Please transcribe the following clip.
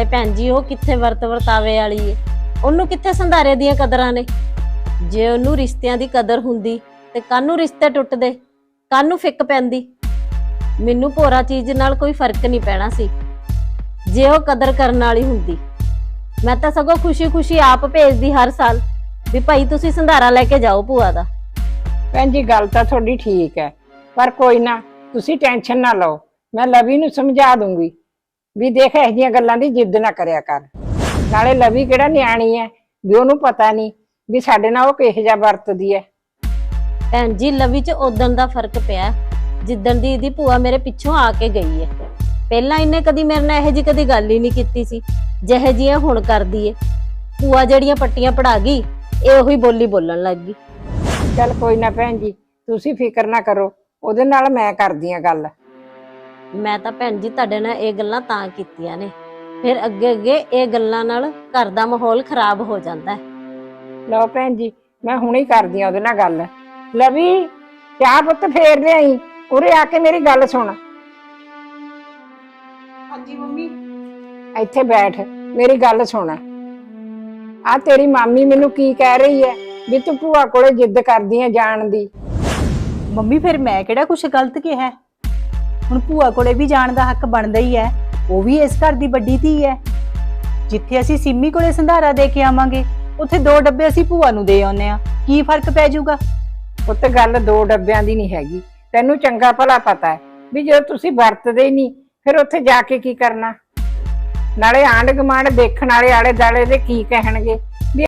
ਤੇ ਭੈਣ ਜੀ, ਉਹ ਕਿੱਥੇ ਵਰਤ ਵਰਤਾਵੇ ਵਾਲੀ ਏ? ਉਹਨੂੰ ਕਿੱਥੇ ਸੰਧਾਰੇ ਦੀਆਂ ਕਦਰਾਂ ਨੇ? ਜੇ ਉਹਨੂੰ ਰਿਸ਼ਤਿਆਂ ਦੀ ਕਦਰ ਹੁੰਦੀ, ਤੇ ਕਾਹਨੂੰ ਰਿਸ਼ਤੇ ਟੁੱਟਦੇ ਕਾਹਨੂੰ ਫਿੱਕ ਪੈਂਦੀ। ਮੈਨੂੰ ਭੋਰਾ ਚੀਜ਼ ਨਾਲ ਕੋਈ ਫ਼ਰਕ ਨਹੀਂ ਪੈਣਾ ਸੀ। ਜੇ ਉਹ ਕਦਰ ਕਰਨ ਵਾਲੀ ਹੁੰਦੀ, ਮੈਂ ਤਾਂ ਸਗੋਂ ਖੁਸ਼ੀ-ਖੁਸ਼ੀ ਆਪ ਭੇਜਦੀ ਹਰ ਸਾਲ ਵੀ ਭਾਈ ਤੁਸੀਂ ਸੰਧਾਰਾ ਲੈ ਕੇ ਜਾਓ ਭੂਆ ਦਾ। ਭੈਣ ਜੀ, ਗੱਲ ਤਾਂ ਤੁਹਾਡੀ ਠੀਕ ਹੈ, ਪਰ ਕੋਈ ਨਾ, ਤੁਸੀਂ ਟੈਨਸ਼ਨ ਨਾ ਲਓ। ਮੈਂ ਲਵੀ ਨੂੰ ਸਮਝਾ ਦੂੰਗੀ। ਵੀ ਦੇਖ ਇਹ ਜਿਹੀਆਂ ਗੱਲਾਂ ਦੀ ਜਿੱਦ ਨਾ ਕਰਿਆ ਕਰ। ਨਾਲੇ ਲਵੀ ਕਿਹੜਾ ਨਿਆਣੀ ਹੈ ਵੀ ਉਹਨੂੰ ਪਤਾ ਨਹੀਂ ਵੀ ਸਾਡੇ ਨਾਲ ਉਹ ਕਿਹੋ ਜਿਹਾ ਵਰਤਦੀ ਹੈ ਭੈਣ ਜੀ ਲਵੀ ਚ ਉਦਣ ਦਾ ਫ਼ਰਕ ਪਿਆ। ਜਿੱਦਣ ਦੀ ਇਹਦੀ ਭੂਆ ਮੇਰੇ ਪਿੱਛੋਂ ਆ ਕੇ ਗਈ ਹੈ ਪਹਿਲਾਂ ਇਹਨੇ ਕਦੀ ਮੇਰੇ ਨਾਲ ਇਹੋ ਜੀ ਕਦੀ ਗੱਲ ਹੀ ਨਹੀਂ ਕੀਤੀ ਸੀ ਜਿਹੇ ਜੀ ਇਹ ਹੁਣ ਕਰਦੀ ਏ ਭੂਆ ਜਿਹੜੀਆਂ ਪੱਟੀਆਂ ਪੜਾ ਗਈ ਇਹ ਉਹੀ ਬੋਲੀ ਬੋਲਣ ਲੱਗ ਗਈ। ਚੱਲ ਕੋਈ ਨਾ ਭੈਣ ਜੀ ਤੁਸੀਂ ਫਿਕਰ ਨਾ ਕਰੋ ਉਹਦੇ ਨਾਲ ਮੈਂ ਕਰਦੀ ਆ ਗੱਲ। ਮੈਂ ਤਾਂ ਭੈਣ ਜੀ ਤੁਹਾਡੇ ਨਾਲ ਇਹ ਗੱਲਾਂ ਤਾਂ ਕੀਤੀਆਂ ਨੇ। ਫਿਰ ਅੱਗੇ ਅੱਗੇ ਇਹ ਗੱਲਾਂ ਨਾਲ ਘਰ ਦਾ ਮਾਹੌਲ ਖਰਾਬ ਹੋ ਜਾਂਦਾ ਹੈ। ਲਓ ਭੈਣ ਜੀ ਮੈਂ ਹੁਣੇ ਕਰਦੀ ਆ ਉਹਦੇ ਨਾਲ ਗੱਲ। ਲਵੀ ਚਾਹ ਪੁੱਤ ਫੇਰ ਲਿਆਈ ਉਰੇ ਆ ਕੇ ਮੇਰੀ ਗੱਲ ਸੁਣ। ਹਾਂਜੀ ਮੰਮੀ। ਇੱਥੇ ਬੈਠ ਮੇਰੀ ਗੱਲ ਸੁਣ। ਆ ਤੇਰੀ ਮਾਮੀ ਮੈਨੂੰ ਕੀ ਕਹਿ ਰਹੀ ਹੈ ਵੀ ਤੂੰ ਭੂਆ ਕੋਲੇ ਜਿੱਦ ਕਰਦੀ ਹੈ ਜਾਣ ਦੀ। ਮੰਮੀ ਫਿਰ ਮੈਂ ਕਿਹੜਾ ਕੁਝ ਗਲਤ ਕਿਹਾ ਹੈ? ਹੁਣ ਭੂਆ ਕੋਲੇ ਵੀ ਜਾਣ ਦਾ ਹੱਕ ਬਣਦਾ ਹੀ ਹੈ। ਉਹ ਵੀ ਇਸ ਘਰ ਦੀ ਵੱਡੀ ਧੀ ਹੈ। ਜਿੱਥੇ ਅਸੀਂ ਸਿੰਮੀ ਕੋਲੇ ਸੰਧਾਰਾ ਦੇ ਕੇ ਆਵਾਂਗੇ, ਉੱਥੇ ਦੋ ਡੱਬੇ ਅਸੀਂ ਭੂਆ ਨੂੰ ਦੇ ਆਉਨੇ ਆ ਕੀ ਫ਼ਰਕ ਪੈ ਜਾਊਗਾ? ਉੱਤੇ ਗੱਲ ਦੋ ਡੱਬਿਆਂ ਦੀ ਨਹੀਂ ਹੈਗੀ। ਤੈਨੂੰ ਚੰਗਾ ਭਲਾ ਪਤਾ ਹੈ ਵੀ ਜਦੋਂ ਤੁਸੀਂ ਵਰਤਦੇ ਹੀ ਨਹੀਂ, ਫਿਰ ਉੱਥੇ ਜਾ ਕੇ ਕੀ ਕਰਨਾ? ਨਾਲੇ ਆਂਢ ਗੁਆਂਢ ਦੇਖਣ ਵਾਲੇ ਆਲੇ ਦਾਲੇ ਦੇ ਕੀ ਕਹਿਣਗੇ?